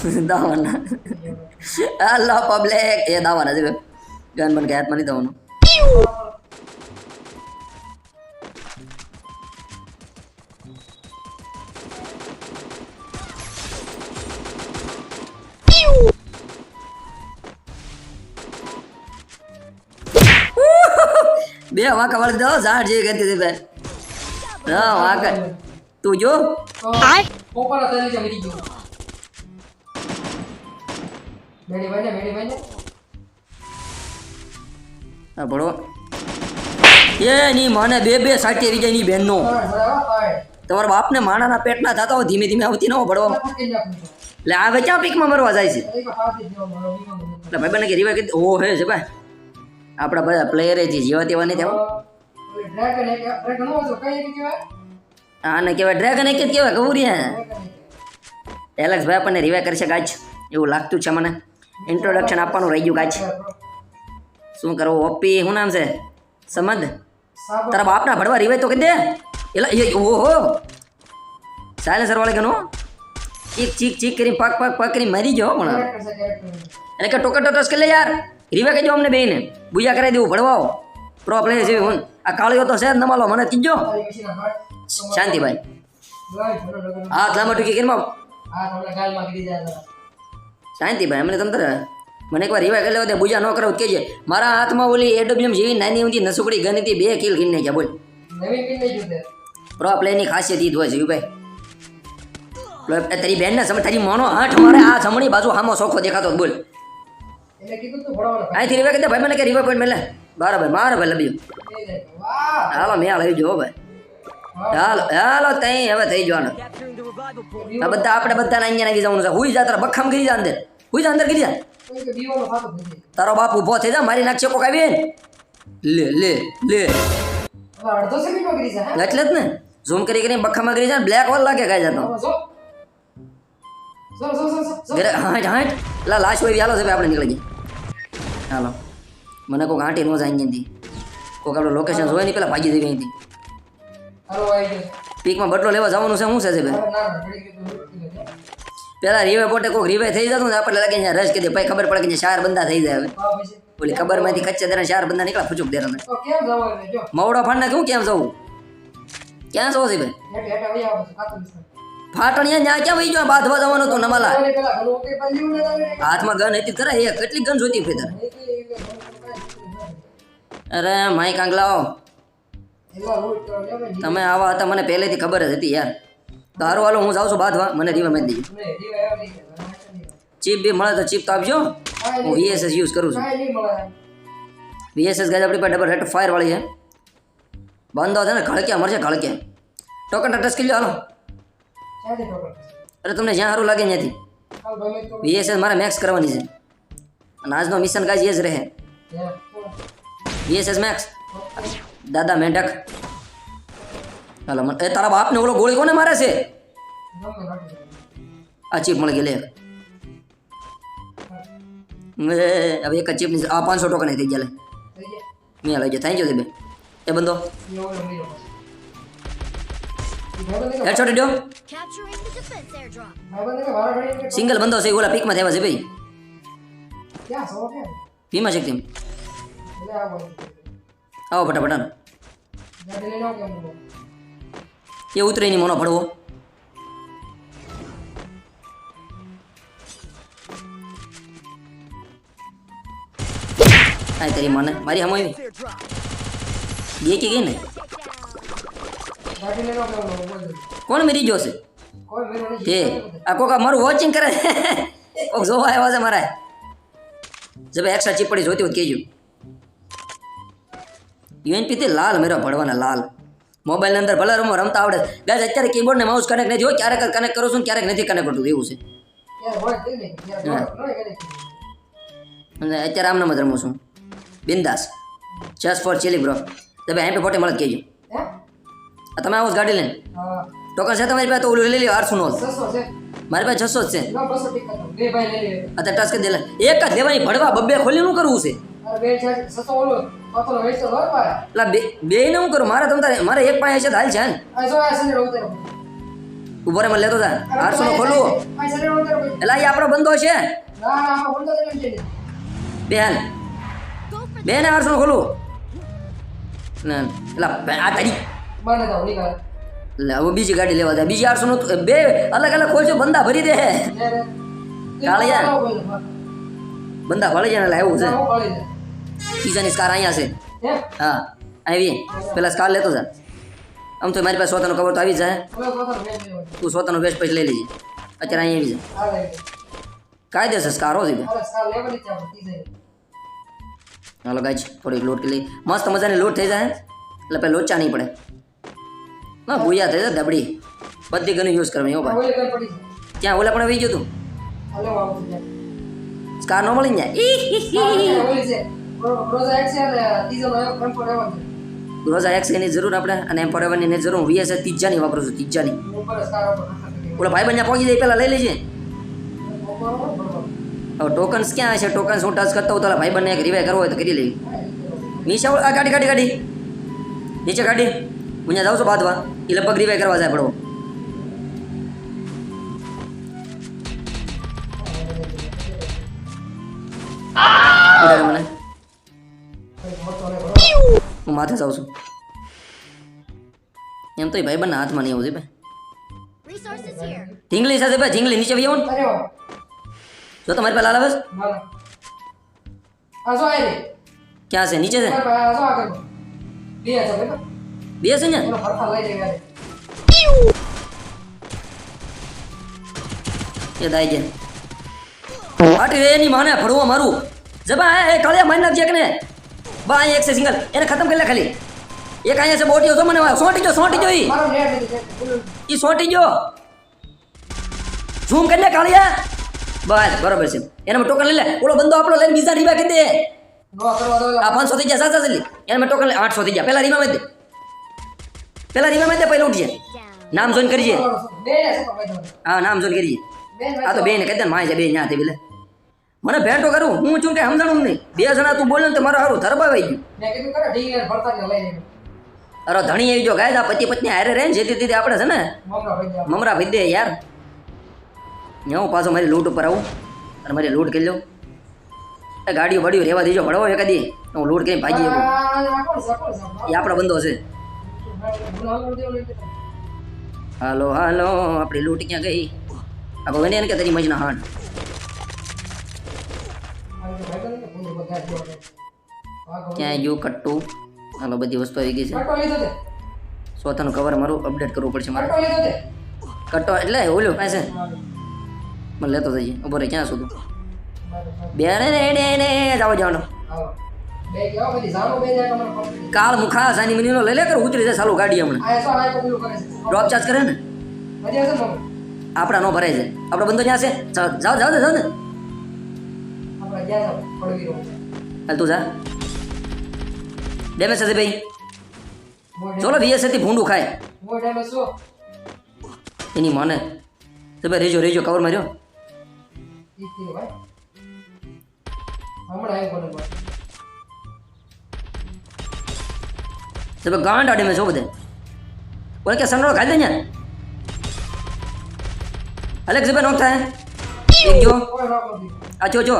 દાવાના હાલો public એ દાવાના છે gun બન કે હાથમાં નહીં દાવાનું બે વાંકા વાળી દો ઝાડ જે કરતી હતી ભાઈ હા વાંકા તું જો હતા એટલે મરી ગયો મેડી ભાઈ ને મેડી ભાઈ ને હા ભણો. એ ની મને બે બે સાચી આવી જાય ની બેનનો. તમારા બાપને માણાના પેટના થતા હોય ધીમે ધીમે આવતી ન નાખું છું. એટલે આ ક્યાં પીકમાં મરવા જાય છે? એટલે ભાઈ બને કે રીવા કીધું ઓ હે છે ભાઈ આપણા બધા પ્લેયરે જે જેવા તેવા નહીં તેવા આને કહેવાય ડ્રેગન એક જ કહેવાય ડ્રેગન એલેક્સ ભાઈ આપણને રિવાય કરશે ગાજ એવું લાગતું છે મને. ઇન્ટ્રોડક્શન આપવાનું રહી ગયું કાચ શું કરવું ઓપી શું નામ છે? સમદ? તારા બાપના ભડવા રિવાય તો કહી દે. એલા એ ઓહો. સાયલેન્સર વાળે કે નો ચીક ચીક ચીક કરી પક પક પગ કરી મરી ગયો પણ. એને કે ટોકર ટોટસ કરી લે યાર. રિવા કહેજો અમને બેને બુયા કરાવી દેવું ભડવાઓ. પ્રો પ્લેયર જેવી હું. આ કાળીઓ તો છે જ નમાલો મને કીજો. શાંતિભાઈ. હા લાંબા ટૂંકી કરીને આ તમને ગાલમાં ગીરી જાય. શાંતિભાઈ અમને તમ તારે મને એકવાર રિવાય કરી લેવા દે બુજા ન કરાવું કેજે. મારા હાથમાં ઓલી એડબ્લ્યુએમ જેવી નાની ઊંધી નસુકડી ગન હતી બે કિલ ગીને નાખ્યા બોલ. પ્રો પ્લેયરની ખાસિયત ઈ જ હોય છે ભાઈ તારી બેનને સમજ તારી મોનો હાથ મારે આ જમણી બાજુ હામો સોખો દેખાતો બોલ. અહીંથી રિવાય કરી દે ભાઈ મને કે રિવાય પોઈન્ટ મેલે બરાબર મારે ભાઈ લબ્યું હાલો મેં આવી જો ભાઈ. હાલો હાલો તઈ હવે થઈ જવાનું. આ બધા આપણે બધાને અહીંયા નાખી જવાનું છે. હુઈ જા તારા બખામ કરી જા અંદર. જા અંદર કરી જા. તારો બાપ ઊભો થઈ જા મારી નાખશે કોક આવીને લે લે લે. ગીરી એટલે જ ને. ઝૂમ કરી કરીને બખામાં કરી જાય બ્લેક હોલ લાગે કાંઈ જતો હા ઘરે હાંટ હાંટ લા લાશ હોય હાલો છે આપણે નીકળી ગઈ. હાલો. મને કોઈક હાંટી નો જાય અહીંયાથી. કોઈક આપણે લોકેશન જોઈ નહીં પેલા ભાગી જઈ અહીંથી પીકમાં બટલો લેવા જવાનું છે શું છે ભાઈ? પેલા રીવે પોતે કોઈક રીવે થઈ જતું ને આપણે લાગે છે રસ કરી ભાઈ ખબર પડે કે ચાર બંદા થઈ જાય હવે. ઓલી ખબરમાંથી કચ્ચે દરે ચાર બંદા નીકળ્યા ફૂચુક દેરા મવડો ફાંડ કેવું કેમ જવું? ક્યાં જવું છે ભાઈ? વિસ્તાર ફાટણીયા ક્યાં વહી ગયો? બાંધવા જવાનું હતું નમાલા. હાથમાં ગન હતી ખરા એ કેટલી ગન જોતી ફેતર અરે માઈક ભાઈ તમે આવા હતા મને પહેલેથી ખબર જ હતી યાર. તારું હાલો હું જાઉં છું બાંધવા મને રીવા મેં દીધું ને દીવા આવ્યો નહીં ચીપ બી મળે તો ચીપ તો આપજો હું વીએસએસ યુઝ કરું છું કાંઈ નહીં મળે વીએસએસ ગાજ આપણી પાસે ડબલ હેડ ફાયર વાળી છે બંધો છે ને ઘળક્યા મરશે ઘળક્યા ટોકન ટચ કરી લો હાલો ક્યાંથી ટોકન અરે તમને જ્યાં સારું લાગે ત્યાંથી હાલ ગમે તો વીએસએસ મારે મેક્સ કરવાની છે અને આજનો મિશન કાજ એ જ રહે Yeah. વીએસએસ મેક્સ દાદા મેંઢક હાલો, મને એ તારા બાપને ઓલો ગોળી કોને મારે છે. આ ચીપ મળી ગઈ હવે એક ચીપ ચીપની આ પાંચસો ટોકન થઈ ગયા, લે. થઈ ગયા? મેં લઈ જાય થેન્ક યુ બેન એ બંધો. હેડશોટ કે- સિંગલ બંધો છે, ઓલા પીકમાં થયા છે, ભાઈ. પીમાં છે આવો. આવો, ફટાફટ એ ઉતરે નહીં મોનો ભળવો. કાંઈ તારી મને મારી હમ આવી. બે કે ગઈ ને? કોણ મેરી ગયો છે? તે આ કોકા મારું વોચિંગ કરે કોક જોવા આવ્યા છે મારા. જબ એક્સ્ટ્રા ચીપડી જોતી હોય કેજો યુએનપી તે લાલ મેરા ભળવાના લાલ. મોબાઈલની અંદર ભલે રમો રમતા આવડે. ગાય અત્યારે કીબોર્ડ ને માઉસ કનેક્ટ નથી હોય ક્યારેક કનેક્ટ કરું છું ક્યારેક નથી કનેક્ટ કરતું એવું છે. અને અત્યારે આમ નામ જ રમું છું. બિંદાસ. જસ્ટ ફોર ચીલી બ્રો તમે ભાઈ ફોટે મળત મળે કહેજો. તમે આવો ગાડી લઈને. ટોકન છે તમારી પાસે તો ઓલું લઈ લ્યો આઠસો નો. મારી પાસે છસો જ છે. અત્યારે ટચ કરી દે લે. એક જ લેવાની ભડવા બબ્બે ખોલી શું કરવું છે? અરે બે બે ને હું કરું? મારે તમ તારે મારે એક પાસે છે હાલ છે ને. ઊભો રે મને લેતો તા આઠસો નો ખોલવું. એટલે આ આપણો બંધો છે. બેન. બેન આઠસો નો ખોલવું. ના એલા આ તારી. હવે બીજી ગાડી લેવા જાય બીજી આઠસો નું બે અલગ અલગ ખોલજો બંદા ભરી દે. લે લે. કાળિયા. આવો. બંદા ભળી જાય એટલે એવું છે. બીજાની સ્કાર અહીંયા છે. હે? આવી. પેલા સ્કાર લેતો જા. આમ તો મારી પાસે સોતાનો કવર તો આવી જાય. તું સોતાનો વેસ્ટ પછી લઈ લેજે. અત્યારે અહીંયા આવી જાય કાયદેસર સ્કાર હો ત્રીજે. હાલો ગાય થોડીક લોટ લઈ મસ્ત મજાની લોટ થઈ જાય. એટલે પેલા લોચા નહીં પડે. હા ભૂયા થઈ જાય દબડી બધી ઘણી યુઝ કરવાની હો ભાઈ. ત્યાં ઓલા પણ આવી ગયું તું. સ્કાર ન મળી જાય ઈ, ઈ, આ ઈ. ઓલી છે. રો- રોજા એક છે અને ત્રીજાનો એક ટેમ્પો લેવાનો છે. રોજા એક્સ એની જરૂર આપણે અને એમ ફોરેવરની એની જરૂર વીએસ તીજાની વાપરું છું તીજાની. ઓલા ભાઈ બંને પહોંચી જાય પેલા લઈ લેજે. હવે ટોકન્સ ક્યાં છે ટોકન્સ હું ટચ કરતો હોઉં તો ભાઈ બંને એક રિવાય કરવો હોય તો કરી લઈ નીચે આ ગાડી ગાડી ગાડી નીચે ગાડી હું જાઉં છું બાદવા એ લગભગ રિવાય કરવા જાય પડવો મને હું માથે જાઉં છું. એમ તો ભાઈ બંને હાથમાં નહીં આવું છે ભાઈ. ઢીંગલી સાથે ભાઈ ઢીંગલી નીચે આવો વાહ. જો તમારી પહેલા આવે? ક્યાં છે? નીચે છે? બે છે ભાઈ. ને. એ દાઈ ગયા. એની માને ફરવા મારું. જબા એ કાળિયા મારી નાખજે કે ને બા અહીંયા એક છે સિંગલ. એને ખતમ કરી લે ખાલી. એક અહીંયા છે બોટીઓ તો મને સોટી જો સોટી જો ઈ. ઈ સોટી જો. ઝૂમ કરી લે કાળિયા બસ બરોબર છે. એનામાં ટોકન લઈ લે. ઓલો બંદો આપણો લઈને બીજા રીબા કરી દે. આ પાંચસો થઈ ગયા સાચા જલ્દી એનામાં ટોકન લે. આઠસો થઈ ગયા. પેલા રીમા માં દે. પેલા રીમા માં દે પહેલા ઉઠજે. નામ જોઈન કરીએ? હા નામ જોઈન કરીએ આ તો બે ને કહી દે ને માય છે બે ન્યા તે પેલે. મને ભેટો કરું હું છું કે સમજણું નહીં. બે જણા તું બોલે ને તો મારું સારું ધરબાવાઈ ગયું. મેં કીધું કરે ઢીંગ ને ભરતા ને અરે ધણી આવી જો ગાયદા પતિ પત્ની હારે રહે ને જેથી તેથી આપણે છે ને? મમરા ભાઈ દે. યાર. ને હું પાછો મારી લૂંટ ઉપર આવું અને મારી લૂંટ કરી લઉં એ ગાડીઓ બાડીઓ રહેવા દેજો ભળવો એકાદી હું લૂંટ કરીને ભાગી આ છે એ આપણો બંધો છે. હાલો હાલો આપણી લૂંટ ક્યાં ગઈ? આ એને કે તારી મજના હાડ ક્યાં ગયું કટ્ટું? હાલો બધી વસ્તુ આવી ગઈ છે. સોથાનું સોતાનું કવર મારું અપડેટ કરવું પડશે મારે. કટો કટ્ટો એટલે ઓલું પાસે. છે મને લેતો થઈ જાય રહે ક્યાં સુધી. બે રે રે ને જાવ જવાનો જાય. કાળ મુખા સાની મિનિનો લઈ લે કર ઉતરી જાય ચાલુ ગાડી હમણાં. ડ્રોપ ચાર્જ કરે ને? આપણા નો? ભરાય છે. આપણો બંધો ક્યાં છે? જાઓ જાઓ જાઓ ને, હાલ તું જા ડેમેજ થશે ભાઈ ચોલો વીએસથી ભૂંડું ખાય એની મને તો ભાઈ રેજો રેજો કવર માર્યો ભાઈ. તો ભાઈ ગાંડા ડેમેજ હો બધે બોલે કે સનરો ખાઈ દે ને અલેક્સ ભાઈ નોક થાય. આ જો જો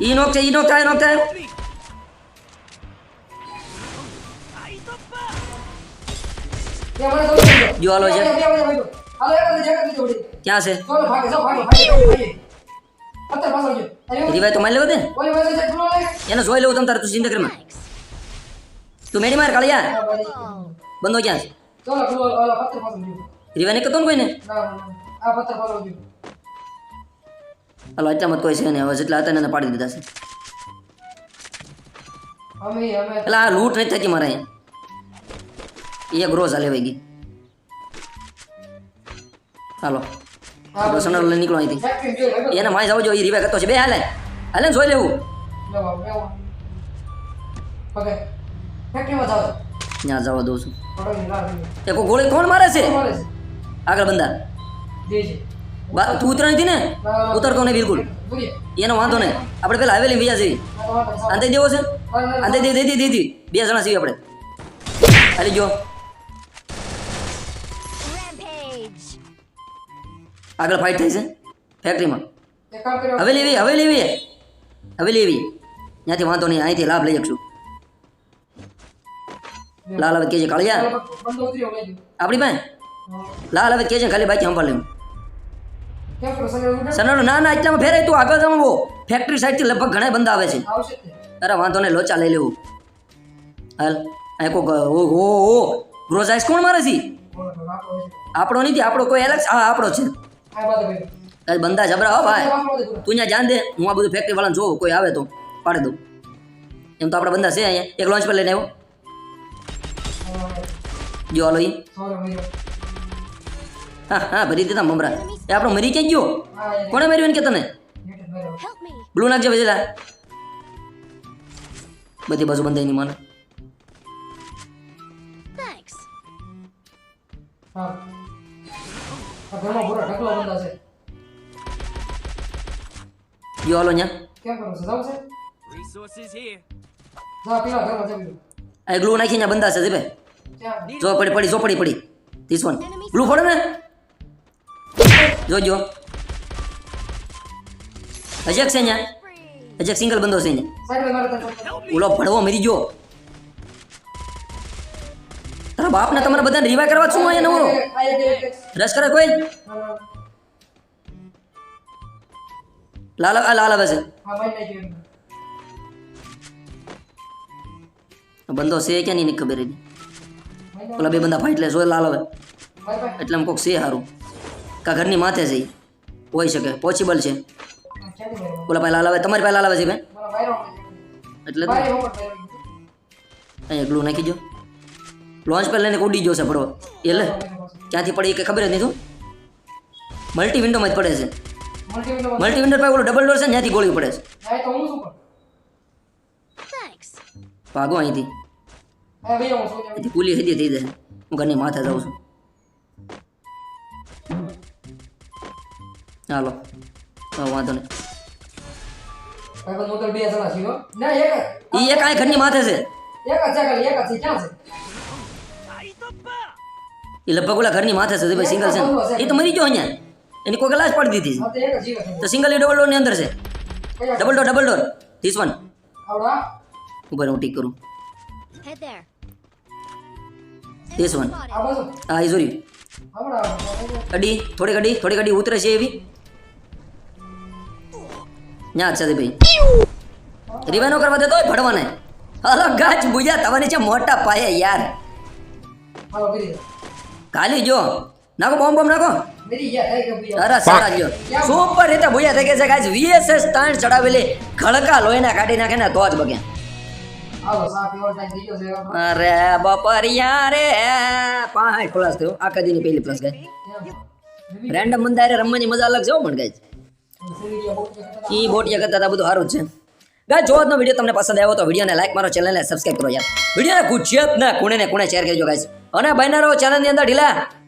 ઈ તો નોક છે ઈ નોક થાય નોક થાય તો જો હાલો છે. ક્યાં છે? રીવાય તો મારી લેવો લઈ. એને જોઈ લેવું તમ તારે તું જિંદગીમાં તું મેડી માર કાળિયા. બંધો ક્યાં છે? ચાલો, પેલો ઓલા પથ્થર પાછળ જો. રીવા નહીં કરતો ને કોઈને? ના, ના, ના. આ પથ્થર જો. હાલો મત કોઈ છે ને હવે જેટલા હતા ને પાડી દીધા છે. અમે અમે. એટલે આ લૂંટ નથી થતી મારે અહીંયા. એક રોજ હાલે ગઈ. હાલો. આપણો સનર લઈને નીકળો અહીંથી. એને માય જાવ જોઈએ એ રીવે કરતો છે. બે હાલે. હાલે જોઈ લેવું. ત્યાં જવા દઉં છું. એ કોઈ ગોળી કોણ મારે છે? આગળ બંદા દે છે. બા તું ઉતરાણી નથી ને. ઉતરતો નહીં બિલકુલ. એનો વાંધો નહીં. આપણે પેલા હવેલી બીજા જેવી અંતે દેવો છે? અંતે દે દે દે દે. બે જણા છીએ આપણે. હાલી જો આગળ ફાઇટ થઈ છે. ફેક્ટરીમાં હવે લેવી હવે લેવી હવે લેવી ત્યાંથી વાંધો નહીં અહીંથી લાભ લઈ શકશું. લાલ હવે છે કાળિયા. આપણી પાસે. લાલ હવે છે ખાલી બાકી સંભાળ લેવું. સનરો ના ના એટલામાં ફેરાય તું. આગળ જમવો ફેક્ટરી સાઈડથી લગભગ ઘણા બંધ આવે છે. અરે વાંધો નહીં લોચા લઈ લેવું. હાલ અહીં કોક ઓ ઓ ઓ. ગ્રોઝાઈસ કોણ મારે છે? આપણો નથી આપણો કોઈ અલગ હા આપણો છે. આજ બંદા જબરા હો ભાઈ. તું ત્યાં જાન દે હું આ બધું ફેક્ટરી વાળાને જોઉં કોઈ આવે તો પાડી દઉં. એમ તો આપણા બંદા છે અહીંયા. એક લોન્ચ પર લઈને આવ્યો. જો હાલો ઈ. હા હા ભરી દીધા મમરા. એ આપણો મરી ક્યાં ગયો. કોણે માર્યું એને કે તને. બ્લુ નાખજે ભજેલા. બધી બાજુ બંધાઈ ની મને. જો હાલો ત્યાં કેમ કરો છો જાવ છે Resources here. જા પેલા ઘરમાં છે બીજું આ ગ્લુ નાખી ત્યાં બંધા છે ત્યાં જો પડી પડી જો પડી. પડી ધીસ વન ગ્લુ ફોડે ને? જોજો. અજક છે ને. અજક સિંગલ બંધો છે મારે ઓલો ભડવો મરી ગયો. તારા બાપને તમારે બધાને રિવાય કરવા શું અહીંયા નવરો રસ કરે કોઈ? લાલ આ લાલ આવે છે. બંધો છે કે નહીં ખબર ઓલા બે બંદા ફાઈટ લે જો લાલ આવે. એટલે આમ કોક છે સારું કા ઘરની માથે છે ઈ. હોઈ શકે પોસિબલ છે. ઓલા પાસે હલાવે તમારી પાસે લાવે છે ભાઈ એટલે અહીંયા ગ્લુ નાખી દો લોન્ચ પર લઈને ઉડી ગયો છે પડવો એ લે ક્યાંથી પડી એ કંઈ ખબર જ નહીં તું. મલ્ટી વિન્ડોમાં જ પડે છે. મલ્ટી વિન્ડો પાસે ઓલો ડબલ ડોર છે ને ત્યાંથી ગોળી પડે છે. ભાગો અહીંથી. અહીંથી કુલી હદી થઈ જશે હું ઘરની માથે જાઉં છું. હાલો. હા વાંધો નહીં. ના એક આ ઘરની માથે છે. એક જ છે ખાલી એક જ છે. ક્યાં છે? એ લગભગ ઓલા ઘરની માથે છે ભાઈ સિંગલ છે ને. એ તો મરી ગયો અહીંયા. એની કોઈ લાશ પડી દીધી તો છે. સિંગલ એ ડબલ ડોરની અંદર છે. Double door double door this one આવડા. ઉપર હું ટીક કરું. ધીસ વન હા એ જોરી થોડી ઘડી થોડી ઘડી ઉતરે છે એવી. ન્યા છે ભાઈ. રિવાય કરવા દેતો હોય ભડવાને હલો ગાચ બુજા તમારી છે મોટા પાયે યાર. ખાલી જો નાખો બોમ્બ બોમ્બ નાખો. ગઈ. અરે સારા જો સુપર રીતે ભૂયા થઈ ગયા છે ગાઈસ વીએસએસ તાણ ચડાવેલી ખડકા લોહીના કાઢી નાખે ને તો જ બગે. અરે બપરિયા રે. પાંચ પ્લસ થયું. આખા દીની પહેલી પ્લસ ગાય કેમ? રેન્ડમ મંદારે રમવાની મજા અલગ છે પણ ગાઈસ ઈ બોટિયા કરતા હતા બધું સારું છે. ગાય જો આજનો વીડિયો તમને પસંદ આવ્યો તો વિડીયોને લાઈક મારો ચેનલને સબસ્ક્રાઈબ કરો યાર. વિડીયોને ગુજરાતના ખૂણે ને ખૂણે શેર કરજો, ગાઈસ. અને બહેનારો ચેનલની અંદર, ઢીલા.